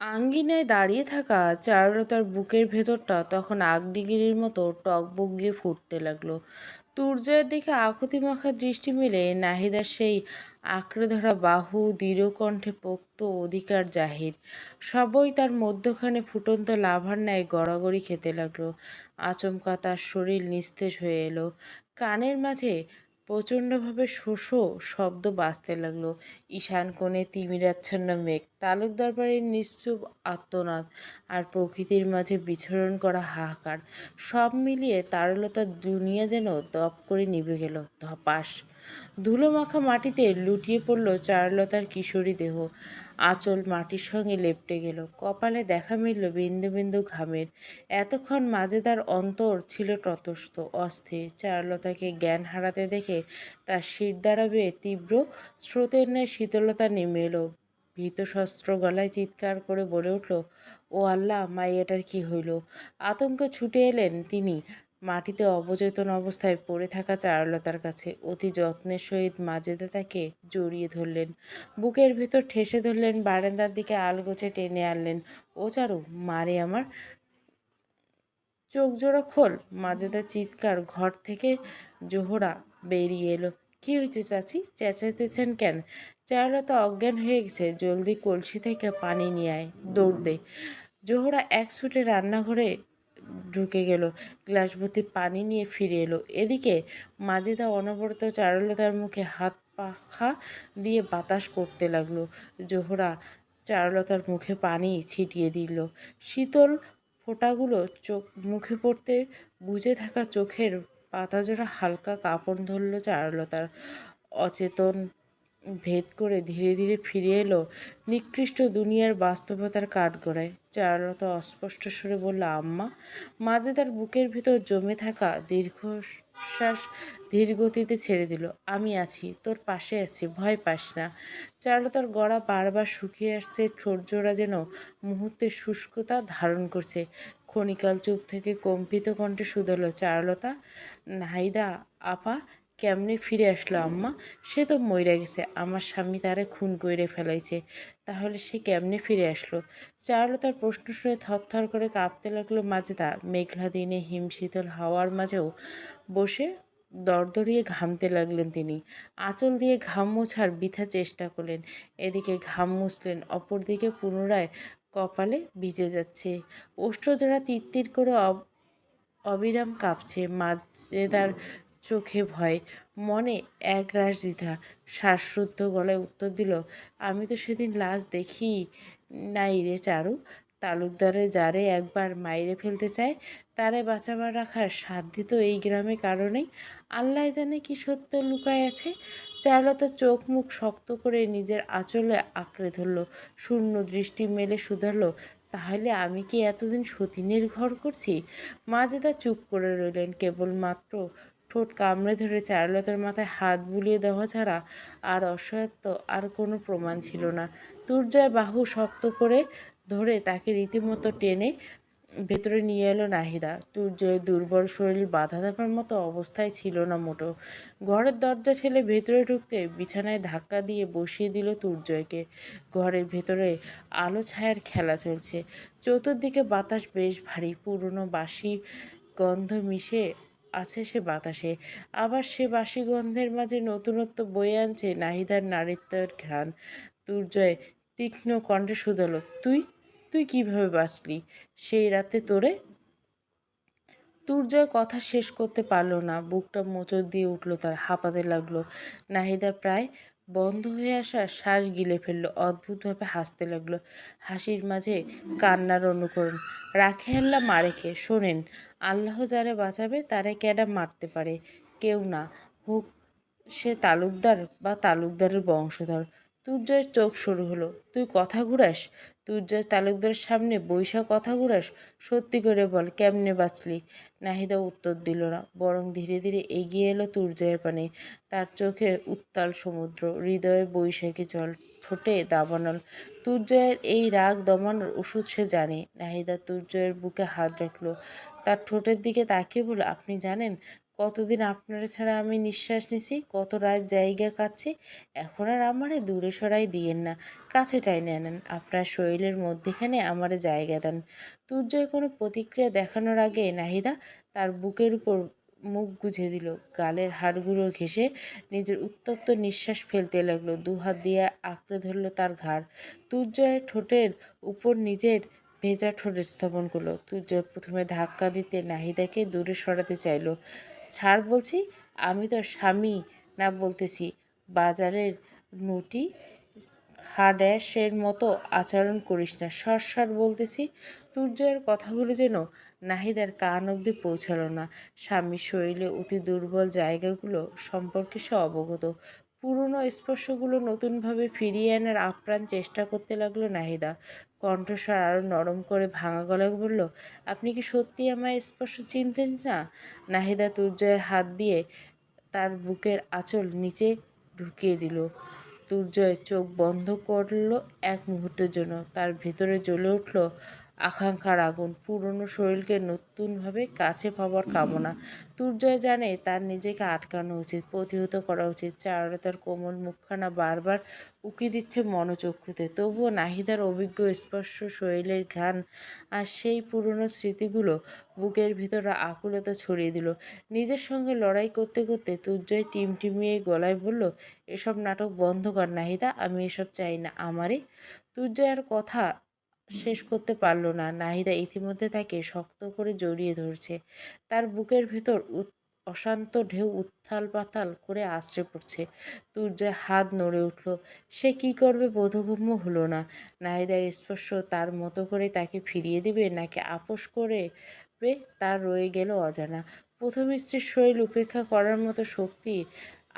আঙ্গিনায় দাঁড়িয়ে থাকা চারুলতার বুকের ভেতরটা তখন আগ্নেয়গিরির মতো টগবগ গিয়ে ফুটতে লাগল। তুর্যের দিকে আকুতি মাখা দৃষ্টি মেলে নাহিদার সেই আঁকড়ে ধরা বাহু, দৃঢ় কণ্ঠে পোক্ত অধিকার জাহির। সবই তার মধ্যখানে ফুটন্ত লাভার ন্যায় গড়াগড়ি খেতে লাগল। আচমকা তার শরীর নিস্তেজ হয়ে এলো। কানের মাঝে প্রচণ্ডভাবে শোষো শব্দ বাঁচতে লাগল। ঈশান কোণে তিমিরাচ্ছন্ন মেঘ। তালুক দরবারের নিশ্চুপ আত্মনাদ আর প্রকৃতির মাঝে বিচরণ করা হাহাকার। সব মিলিয়ে তারলতার দুনিয়া যেন দপ করে নিভে গেল। ধপাস। ধুলো মাখা মাটিতে লুটিয়ে পড়ল চারলতার কিশোরী দেহ। আঁচল মাটির সঙ্গে লেপটে গেল। কপালে দেখা মিলল বিন্দু বিন্দু ঘামের। এতক্ষণ মাজেদার অন্তর ছিল ততস্থ অস্থির। চারুলতাকে জ্ঞান হারাতে দেখে তার শির দ্বারা বেয়ে তীব্র স্রোতের ন্যায় শীতলতা নেমে এলো। ভীতশস্ত্র গলায় চিৎকার করে বলে উঠল, ও আল্লাহ, মাইয়াটার কি হইল? আতঙ্কে ছুটে এলেন তিনি। মাটিতে অবচেতন অবস্থায় পড়ে থাকা চারুলতার কাছে অতি যত্নের সহিত মাজেদা তাকে জড়িয়ে ধরলেন। বুকের ভেতর ঠেসে ধরলেন, বারান্দার দিকে আলগোছে টেনে আনলেন। ও চারু, মারে আমার চোখ জোড়া খোল মাজেদার চিৎকার, ঘর থেকে জোহরা বেরিয়ে এলো। কি হয়েছে চাচি? চেঁচাইতেছেন কেন চারুলতা অজ্ঞান হয়ে গেছে, জলদি কলসি থেকে পানি নিয়ে আয়, দৌড় দে। জোহরা এক ছুটে রান্নাঘরে ঢুকে গেল। গ্লাস ভর্তি পানি নিয়ে ফিরে এলো। এদিকে মাজেদা অনবরত চারুলতার মুখে হাত পাখা দিয়ে বাতাস করতে লাগল। জোহরা চারুলতার মুখে পানি ছিটিয়ে দিল। শীতল ফোঁটাগুলো চোখ, মুখে পড়তে বুজে থাকা চোখের পাতাজোড়া হালকা কাঁপন ধরল চারুলতার। অচেতন ভেদ করে ধীরে ধীরে ফিরে এলো নিকৃষ্ট দুনিয়ার বাস্তবতার কাঠগড়ায়। চারুলতা অস্পষ্ট সুরে বলল, আম্মা, মাঝে তার বুকের ভিতর জমে থাকা দীর্ঘশ্বাস ধীর গতিতে ছেড়ে দিল। আমি আছি, তোর পাশে আছি, ভয় পাস না চারুলতার গড়া বারবার শুকিয়ে আসছে ঠোঁটজোড়া যেন মুহূর্তে শুষ্কতা ধারণ করছে। ক্ষণিকাল চুপ থেকে কম্পিত কণ্ঠে শুধলো চারুলতা, নাহিদা, আপা কেমনে ফিরে আসলো আম্মা? সে তো মইরা গেছে। আমার স্বামী তারে খুন কইরে ফেলাইছে। তাহলে সে কেমনে ফিরে আসলো? চারলো চারুলতার প্রশ্ন শুনে থরথর করে কাঁপতে লাগল মাজেদা মেঘলা দিনে হিমশীতল হাওয়ার মাঝেও। বসে দরদরিয়ে ঘামতে লাগলেন তিনি। আঁচল দিয়ে ঘাম মোছার বৃথা চেষ্টা করলেন। এদিকে ঘাম মুছলেন, অপরদিকে পুনরায় কপালে ভিজে যাচ্ছে। ওষ্ঠজোড়া তিত্তির করে অব- অবিরাম কাঁপছে। মাজেদার চোখে ভয়, মনে এক রাশ দ্বিধা শ্বাসরুদ্ধ গলায় উত্তর দিল, আমি তো সেদিন লাশ দেখি নাই রে চারু। তালুকদারে যারে একবার মাইরে ফেলতে চায়, তারে বাঁচাবার রাখার সাধ্য তো এই গ্রামে কারণেই আল্লাহ জানে কি সত্য লুকায় আছে। চারুলতা চোখ মুখ শক্ত করে নিজের আঁচলে আঁকড়ে ধরল, শূন্য দৃষ্টি মেলে শুধারলো, তাহলে আমি কি এতদিন সতীনের ঘর করছি? মাজেদা চুপ করে রইলেন, কেবলমাত্র ঠোঁট কামড়ে ধরে চারুলতার মাথায় হাত বুলিয়ে দেওয়া ছাড়া আর অসহায়ত্ব আর কোনো প্রমাণ ছিল না। তুর্জয় বাহু শক্ত করে ধরে তাকে রীতিমতো টেনে ভেতরে নিয়ে এলো নাহিদা। তুর্জয়ের দুর্বল শরীর বাধা দেবার মতো অবস্থায় ছিল না মোটো। ঘরের দরজা ঠেলে ভেতরে ঢুকতে বিছানায় ধাক্কা দিয়ে বসিয়ে দিল তুর্জয়কে ঘরের ভেতরে আলো ছায়ার খেলা চলছে। চতুর্দিকে বাতাস বেশ ভারী। পুরনো বাসি গন্ধ মিশে আছে সে বাতাসে। আবার সে বাসি গন্ধের মাঝে নতুনত্ব বয়ে আনছে নাহিদার নারীত্বের ঘ্রাণ। দুর্জয় তীক্ষ্ণ কণ্ঠে শুধালো, তুই? তুই কীভাবে বাঁচলি? সেই রাতে তোরে? দুর্জয় কথা শেষ করতে পারল না, বুকটা মোচড় দিয়ে উঠল, তার হাঁপাতে লাগল। নাহিদা প্রায় বন্ধ হয়ে আসা শ্বাস গিলে ফেলল। অদ্ভুতভাবে হাসতে লাগল। হাসির মাঝে কান্নার অনুকরণ। রাখে আল্লাহ মারেকে শোনেন, আল্লাহ যারে বাঁচাবে তারে ক্যাডা মারতে পারে? কেউ না। হোক, সে তালুকদার বা তালুকদারের বংশধর। তুর্জয়ের চোখ শুরু হলো। তুই কথা ঘুরাস? তুর্জয় তালুকদারের সামনে বৈশা কথা ঘুরাস? সত্যি করে বল, কেমনে বাঁচলি? নাহিদা উত্তর দিল না, বরং ধীরে ধীরে এগিয়ে এলো তুর্জয়ের পানে। তার চোখে উত্তাল সমুদ্র, হৃদয়ে বৈশাখী জল ঠোঁটে দাবানল। তুর্জয়ের এই রাগ দমানোর ওষুধ সে জানে। নাহিদা তুর্জয়ের বুকে হাত রাখল। তার ঠোঁটের দিকে তাকিয়ে বলল, আপনি জানেন কতদিন আপনারা ছাড়া আমি নিঃশ্বাস নিছি, কত রাত জায়গা কাটছে, এখন আর আমারে দূরে সরাই দিয়েন না, কাছে টাইনে আনেন। আপনার শরীরের মধ্যেখানে আমারে জায়গা দেন। তুর্জয় কোনো প্রতিক্রিয়া দেখানোর আগে নাহিদা তার বুকের উপর মুখ গুজে দিল। গালের হাড়গুলো ঘেঁষে নিজের উত্তপ্ত নিঃশ্বাস ফেলতে লাগল। দুহাত দিয়ে আঁকড়ে ধরলো তার ঘাড়। তুর্জয়ের ঠোঁটের উপর নিজের ভেজা ঠোঁট স্থাপন করল। তুর্জয় প্রথমে ধাক্কা দিতে নাহিদাকে দূরে সরাতে চাইলো। ছাড় বলছি, আমি তো স্বামী না বলতেছি। বাজারের নুটি খাড্যাসের মতো আচরণ করিস না, সর সর বলতেছি। তুর্জয়ের কথাগুলো যেন নাহিদার কান অবধি পৌঁছালো না। স্বামীর শরীরে অতি দুর্বল জায়গাগুলো সম্পর্কে সে অবগত। পুরনো স্পর্শগুলো নতুনভাবে ফিরিয়ে আনার আপ্রাণ চেষ্টা করতে লাগল নাহিদা। কণ্ঠস্বর আরও নরম করে ভাঙা গলায় বলল, আপনি কি সত্যি আমায় স্পর্শ চিনতেন না? নাহিদা তুর্জয়ের হাত দিয়ে তার বুকের আঁচল নিচে ঢুকিয়ে দিল। দুর্জয় চোখ বন্ধ করল এক মুহূর্তের জন্য। তার ভেতরে জ্বলে উঠল আকাঙ্ক্ষার আগুন। পুরনো শরীরকে নতুনভাবে কাছে পাওয়ার কামনা। দুর্জয় জানে তার নিজেকে আটকানো উচিত, প্রতিহত করা উচিত। চারুলতার কোমল মুখখানা বারবার উকি দিচ্ছে মনোচক্ষুতে। তবুও নাহিদার অভিজ্ঞ স্পর্শ শরীরের ঘ্রাণ আর সেই পুরনো স্মৃতিগুলো বুকের ভিতরে আকুলতা ছড়িয়ে দিল। নিজের সঙ্গে লড়াই করতে করতে তুর্জয় টিমটিমিয়ে গলায় বলল, এসব নাটক বন্ধ কর নাহিদা, আমি এসব চাই না, আমারই। তুর্জয়ের কথা শেষ করতে পারল না। নাহিদা ইতিমধ্যে তাকে শক্ত করে জড়িয়ে ধরছে। তার বুকের ভেতর অশান্ত ঢেউ উত্থাল পাতাল করে আশ্রে পড়ছে। তুর্যের হাত নড়ে উঠল। সে কি করবে বোধগম্য হলো না। নাহিদার স্পর্শ তার মতো করে তাকে ফিরিয়ে দিবে নাকি আপোষ করে তার রয়ে গেল অজানা। প্রথম স্ত্রীর শরীর উপেক্ষা করার মতো শক্তি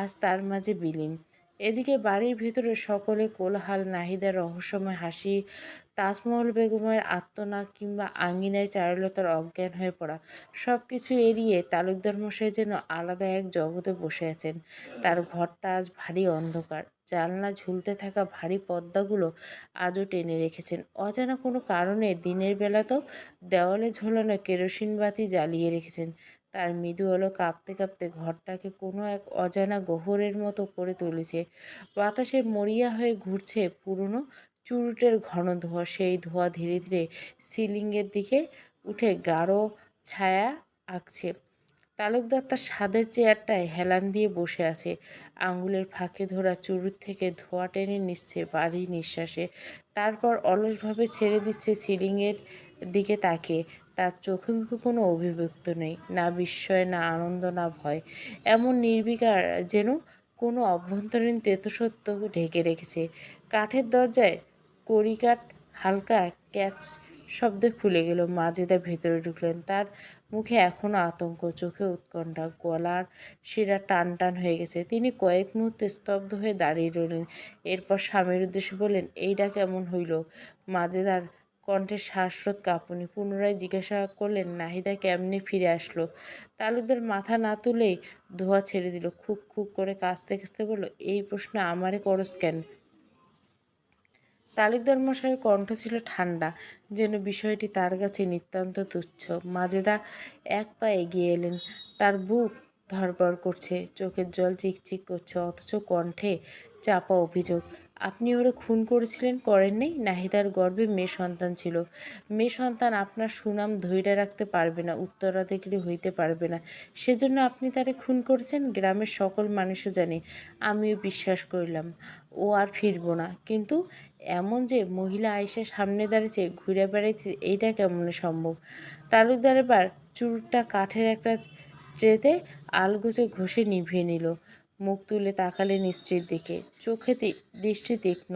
আজ তার মাঝে বিলীন। এদিকে বাড়ির ভিতরে সকলে কোলাহাল, নাহিদার রহস্যময় হাসি তাজমহল বেগমের আত্মনাদ কিংবা আঙ্গিনায় চারুলতার অজ্ঞান হয়ে পড়া সব কিছু এড়িয়ে তালুকদার মশাই যেন আলাদা এক জগতে বসে আছেন। তার ঘরটা আজ ভারী অন্ধকার। জানলা ঝুলতে থাকা ভারী পর্দাগুলো আজও টেনে রেখেছেন। অজানা কোনো কারণে দিনের বেলাতেও দেওয়ালে ঝোলানো কেরোসিন বাতি জ্বালিয়ে রেখেছেন। তার মৃদু আলো কাঁপতে কাঁপতে ঘরটাকে কোনো এক অজানা গহরের মতো করে তুলেছে। বাতাসে মরিয়া হয়ে ঘুরছে পুরনো চুরুটের ঘন ধোঁয়া, সেই ধোঁয়া ধীরে ধীরে সিলিংয়ের দিকে উঠে গাঢ় ছায়া আঁকছে। তালুকদার তার স্বাদের চেয়ারটায় হেলান দিয়ে বসে আছে। আঙুলের ফাঁকে ধরা চুরুট থেকে ধোঁয়া টেনে নিচ্ছে বাড়ি নিঃশ্বাসে। তারপর অলসভাবে ছেড়ে দিচ্ছে সিলিংয়ের দিকে তাকে তার চোখে মুখে কোনো অভিব্যক্ত নেই, না বিস্ময়, না আনন্দ, না ভয়। এমন নির্বিকার যেন কোনো অভ্যন্তরীণ তেতসত্য ঢেকে রেখেছে। কাঠের দরজায় কড়িকাঠ হালকা ক্যাচ শব্দে খুলে গেল। মাজেদা ভেতরে ঢুকলেন। তার মুখে এখনও আতঙ্ক, চোখে উৎকণ্ঠা, গলার শিরা টান টান হয়ে গেছে। তিনি কয়েক মুহূর্তে স্তব্ধ হয়ে দাঁড়িয়ে রইলেন। এরপর স্বামীর উদ্দেশ্যে বললেন এইটা কেমন হইল? মাজেদার কণ্ঠে শ্বাসরোধ কাঁপুনি। পুনরায় জিজ্ঞাসা করলেন, নাহিদা কেমনে ফিরে আসলো? তালুকদার মাথা না তুলেই ধোয়া ছেড়ে দিল। খুক খুক করে কাঁচতে কাঁচতে বলল, এই প্রশ্ন আমারে করস কেন? তালুকদার মশাইয়ের কণ্ঠ ছিল ঠান্ডা, যেন বিষয়টি তার কাছে নিতান্ত তুচ্ছ। মাজেদা এক পা এগিয়ে এলেন। তার বুক ধরপড় করছে, চোখের জল চিকচিক করছে, অথচ কণ্ঠে চাপা অভিযোগ। আপনি ওরা খুন করেছিলেন করেননি নাহিদার গর্ভে মেয়ে সন্তান ছিল। মেয়ে সন্তান আপনার সুনাম ধৈর্য রাখতে পারবে না, উত্তরাধিকারী হইতে পারবে না। সেজন্য আপনি তারে খুন করেছেন, গ্রামের সকল মানুষও জানে। আমিও বিশ্বাস করিলাম, ও আর ফিরব না। কিন্তু এমন যে মহিলা আয়েসা সামনে দাঁড়িয়েছে, ঘুরে বেড়াইছে এইটা কেমন সম্ভব? তালুকদার এবার চুরটা কাঠের একটা ট্রেতে আলগোছে ঘষে নিভিয়ে নিল। মুখ তুলে তাকালেন স্ত্রীর দিকে চোখে দৃষ্টি তীক্ষ্ণ,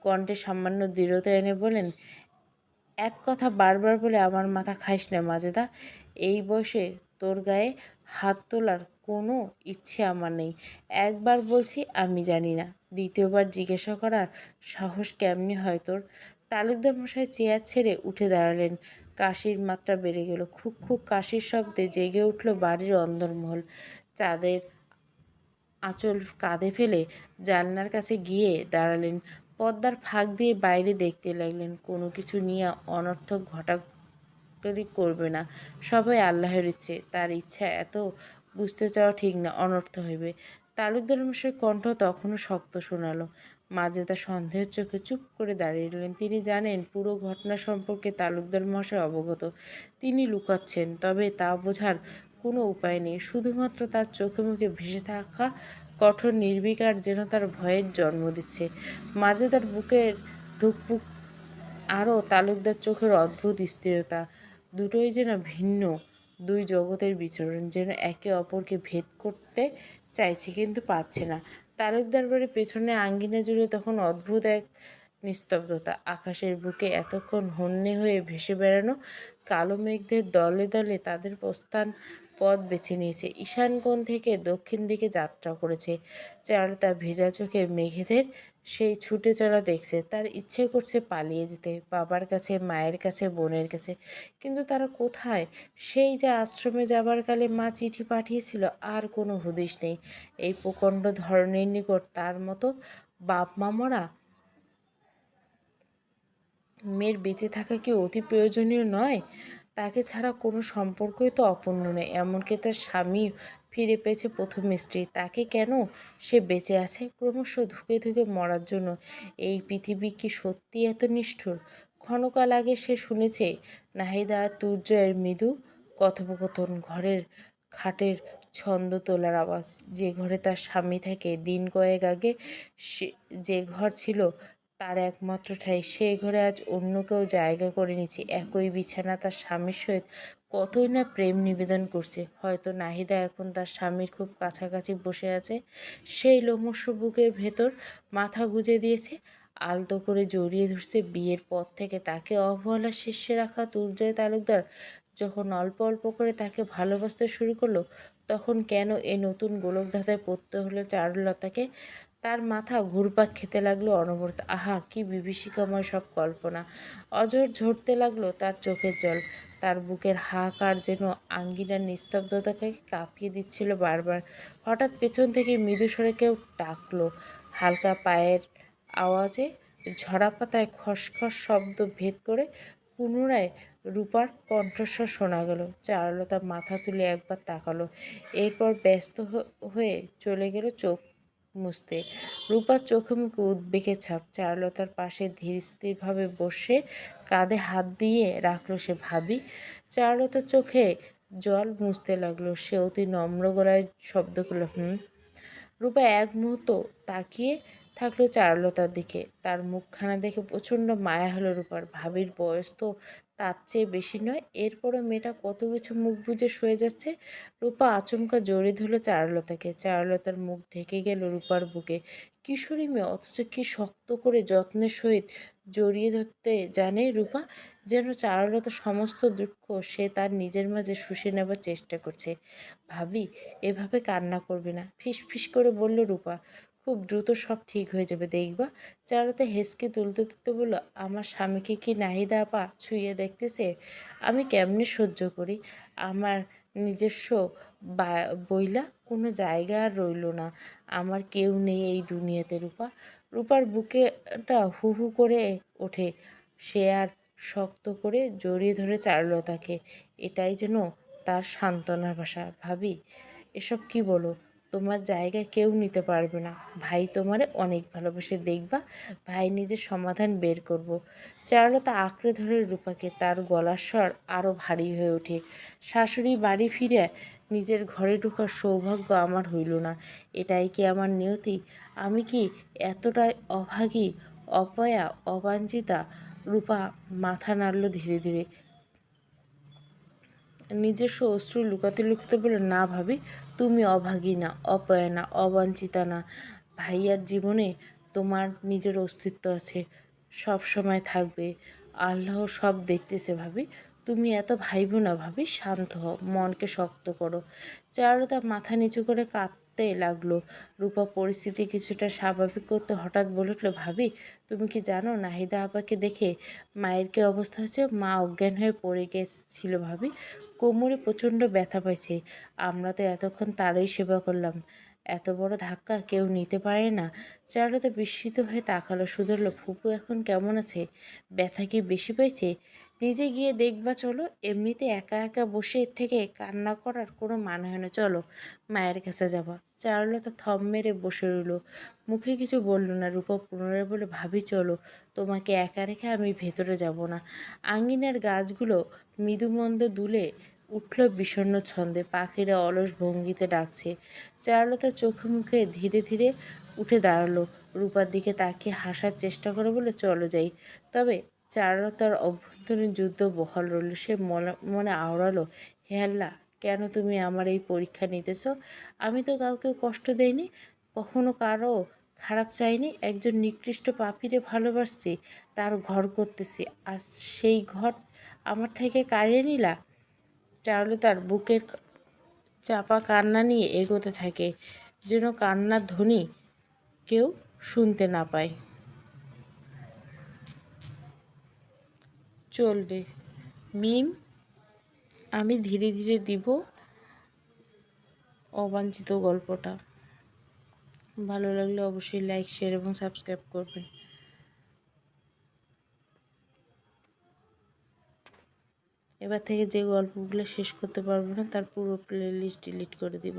কণ্ঠে সামান্য দৃঢ়তা এনে বলেন এক কথা বারবার বলে আমার মাথা খাইস না মাজেদা। এই বয়সে তোর গায়ে হাত তোলার কোনো ইচ্ছে আমার নেই। একবার বলছি আমি জানি না। দ্বিতীয়বার জিজ্ঞাসা করার সাহস কেমনি হয় তোর? তালুকদার মশাই চেয়ার ছেড়ে উঠে দাঁড়ালেন। কাশির মাত্রা বেড়ে গেল। খুব খুব কাশির শব্দে জেগে উঠল বাড়ির অন্দরমহল। চাঁদের আঁচল কাঁধে ফেলে জানলার কাছে গিয়ে দাঁড়ালেন। পর্দার ফাঁক দিয়ে বাইরে দেখতে লাগলেন, কোনো কিছু নিয়ে অনর্থক ঘটাকরি করবে না। সবাই আল্লাহর ইচ্ছে। তার ইচ্ছা এত বুঝতে চাওয়া ঠিক না, অনর্থ হইবে। তালুকদার মশাই কণ্ঠ তখনও শক্ত শোনালো। মাঝে তা সন্দেহের চোখে চুপ করে দাঁড়িয়ে রইলেন। তিনি জানেন, পুরো ঘটনা সম্পর্কে তালুকদার মশাই অবগত। তিনি লুকাচ্ছেন, তবে তা বোঝার কোনো উপায় নেই। শুধুমাত্র তার চোখে মুখে ভেসে থাকা কঠোর নির্বিকার যেন তার ভয়ের জন্ম দিচ্ছে। মাঝে তার বুকের ধুকপুক, আরও তালুকদার চোখের অদ্ভুত স্থিরতা, দুটোই যেন ভিন্ন, দুই জগতের বিচরণ, যেন একে অপরকে ভেদ করতে চাইছে কিন্তু পাচ্ছে না। তালুকদার বাড়ির পেছনে আঙ্গিনা জুড়ে তখন অদ্ভুত এক নিস্তব্ধতা, আকাশের বুকে এতক্ষণ হন্যে হয়ে ভেসে বেড়ানো কালো মেঘদের দলে দলে তাদের প্রস্থান পথ বেছে নিয়েছে। ঈশান কোণ থেকে দক্ষিণ দিকে যাত্রা করেছে। চারুতা ভেজা চোখে মেঘেদের সেই ছুটে চলা দেখছে। তার ইচ্ছে করছে পালিয়ে যেতে, বাবার কাছে, মায়ের কাছে, বোনের কাছে। কিন্তু তারা কোথায়? সেই যে আশ্রমে যাবার কালে মা চিঠি পাঠিয়েছিল, আর কোনো হদিশ নেই। এই প্রকাণ্ড ধরনের নিকট তার মতো বাপ মা মরা মেয়ের বেঁচে থাকা কি অতি প্রয়োজনীয় নয়? তাকে ছাড়া কোনো সম্পর্কই তো অপূর্ণ নয় এমনকি তার স্বামী ফিরে পেয়েছে প্রথম স্ত্রী। তাকে কেন সে বেঁচে আছে? ক্রমশ ধুকে ধুকে মরার জন্য। এই পৃথিবী কি সত্যি এত নিষ্ঠুর? ক্ষণকাল আগে সে শুনেছে, নাহিদা আর তুর্জয়ের মৃদু কথোপকথন, ঘরের খাটের ছন্দ তোলার আওয়াজ। যে ঘরে তার স্বামী থাকে, দিন কয়েক আগে সে, যে ঘর ছিল তার একমাত্র ঠাই। সেই ঘরে আজ অন্য কেউ জায়গা করে নিচ্ছে একই বিছানা তার স্বামীর সহিত কতই না প্রেম নিবেদন করছে। হয়তো নাহিদা এখন তার স্বামীর খুব কাছাকাছি বসে আছে। সেই লোমস্য বুকের ভেতর মাথা গুজে দিয়েছে। আলতো করে জড়িয়ে ধরছে বিয়ের পর থেকে। তাকে অবহেলার শীর্ষে রাখা দুর্জয় তালুকদার যখন অল্প অল্প করে তাকে ভালোবাসতে শুরু করল, তখন কেন এ নতুন গোলকধাঁধায় পড়তে হলো চারুলতাকে? তার মাথা ঘুরপাক খেতে লাগল অনবরত। আহা, কি বিভীষিকাময় সব কল্পনা। অজর ঝরতে লাগল তার চোখের জল। তার বুকের হাহাকার যেন আঙ্গিনার নিস্তব্ধতাকে কাঁপিয়ে দিচ্ছিল বারবার। হঠাৎ পেছন থেকে মৃদু স্বরে কেউ ডাকলো। হালকা পায়ের আওয়াজে ঝরা পাতায় খসখস শব্দ ভেদ করে পুনরায় রূপার কণ্ঠস্বর শোনা গেল। চারুলতা মাথা তুলে একবার তাকালো। এরপর ব্যস্ত হয়ে চলে গেল চোখ মুছতে। রূপার চোখে মুখে উদ্বেগের ছাপ, চারুলতার পাশে ধীর স্থিরভাবে বসে কাঁধে হাত দিয়ে রাখল সে ভাবি। চারুলতার চোখে জল মুছতে লাগল, সে অতি নম্র গলায় শব্দ হুম? রূপা এক মুহূর্ত তাকিয়ে থাকল চারুলতার দিকে। তার মুখখানা দেখে প্রচণ্ড মায়া হলো রূপার। ভাবির বয়স তো তার চেয়ে বেশি নয়। এরপরও মেয়েটা কত কিছু মুখ বুজে শুয়ে যাচ্ছে, রূপা আচমকা জড়িয়ে ধরলো চারুলতাকে। চারুলতার মুখ ঢেকে গেল রূপার বুকে। কিশোরী মেয়ে, অথচ কি শক্ত করে যত্নের সহিত জড়িয়ে ধরতে জানে রূপা, যেন চারুলতা সমস্ত দুঃখ সে তার নিজের মাঝে শুষে নেবার চেষ্টা করছে। ভাবি, এভাবে কান্না করবে না। ফিস ফিস করে বলল রূপা খুব দ্রুত সব ঠিক হয়ে যাবে, দেখবা। চারুতে হেসকে তুলতে তুলতে বলল, আমার স্বামীকে কি নাহিদা আপা ছুঁয়ে দেখতেছে? আমি কেমনে সহ্য করি? আমার নিজস্ব বইলা কোনো জায়গা আর রইল না। আমার কেউ নেই এই দুনিয়াতে, রূপা। রূপার বুকেটা হু হু করে ওঠে। সে আর শক্ত করে জড়িয়ে ধরে চারুলতাকে এটাই যেন তার সান্ত্বনার ভাষা। ভাবি, এসব কি বলো? তোমার জায়গা কেউ নিতে পারবে না। ভাই তোমারে অনেক ভালোবেসে দেখবা, ভাই নিজের সমাধান বের করব। চারুলতা আঁকড়ে ধরে রূপাকে, তার গলার স্বর আরও ভারী হয়ে ওঠে। শাশুড়ি বাড়ি ফিরে নিজের ঘরে ঢোকার সৌভাগ্য আমার হইল না। এটাই কি আমার নিয়তি? আমি কি এতটাই অভাগী, অপয়া, অবাঞ্ছিতা? রূপা মাথা নাড়ল ধীরে ধীরে। নিজস্ব অশ্রু লুকাতে লুকাতে বলে, না ভাবি, তুমি অভাগী না অপয়না অবাঞ্চিতা অবাঞ্ছিতা না ভাইয়ার জীবনে তোমার নিজের অস্তিত্ব আছে, সব সময় থাকবে। আল্লাহ সব দেখতেছে ভাবি। তুমি এত ভাইবো না ভাবি, শান্ত হও, মনকে শক্ত করো। চারুদা মাথা নিচু করে কাঁদতে লাগল। রূপা পরিস্থিতি কিছুটা স্বাভাবিক করতে হঠাৎ বলে উঠল, ভাবি, তুমি কি জানো নাহিদা আপাকে দেখে মায়ের কি অবস্থা হচ্ছে মা অজ্ঞান হয়ে পড়ে গেছিল, ভাবি। কোমরে প্রচণ্ড ব্যথা পাইছে। আমরা তো এতক্ষণ তারই সেবা করলাম। এত বড় ধাক্কা কেউ নিতে পারে না। চারুলতা বিস্মিত হয়ে তাকালো শুধরলো ফুপু এখন কেমন আছে? ব্যথা কি বেশি পেয়েছে নিজে গিয়ে দেখবা, চলো। এমনিতে একা একা বসে থেকে কান্না করার কোনো মানে হয় না। চলো, মায়ের কাছে যাবা। চারুলতা থম মেরে বসে রইল। মুখে কিছু বলল না, রূপা পুনরায় বলে, ভাবি, চলো। তোমাকে একা রেখে আমি ভেতরে যাব না। আঙিনার গাছগুলো মৃদুমন্দ দুলে উঠল বিষণ্ণ ছন্দে। পাখিরা অলস ভঙ্গিতে ডাকছে। চারুলতা চোখে মুখে ধীরে ধীরে উঠে দাঁড়াল। রূপার দিকে তাকিয়ে হাসার চেষ্টা করে বলে, চলো যাই। তবে চারুলতার অভ্যন্তরীণ যুদ্ধ বহাল রইল। সে মনে মনে আওড়ালো, হে আল্লাহ কেন তুমি আমার এই পরীক্ষা নিতেছ? আমি তো কাউকে কষ্ট দেইনি, কখনো কারও খারাপ চাইনি, একজন নিকৃষ্ট পাপিরে ভালোবাসছি, তার ঘর করতেছি, আর সেই ঘর আমার থেকে কাড়িয়ে নিলা? চারুল তার বুকের চাপা কান্না নিয়ে এগোতে থাকে, যেন কান্নার ধ্বনি কেউ শুনতে না পায়। চলবে। মিম আমি ধীরে ধীরে দিব অবাঞ্ছিত গল্পটা। ভালো লাগলে অবশ্যই লাইক শেয়ার এবং সাবস্ক্রাইব করবেন। এবার থেকে যে গল্পগুলো শেষ করতে পারব না, তার পুরো প্লে লিস্ট ডিলিট করে দিব।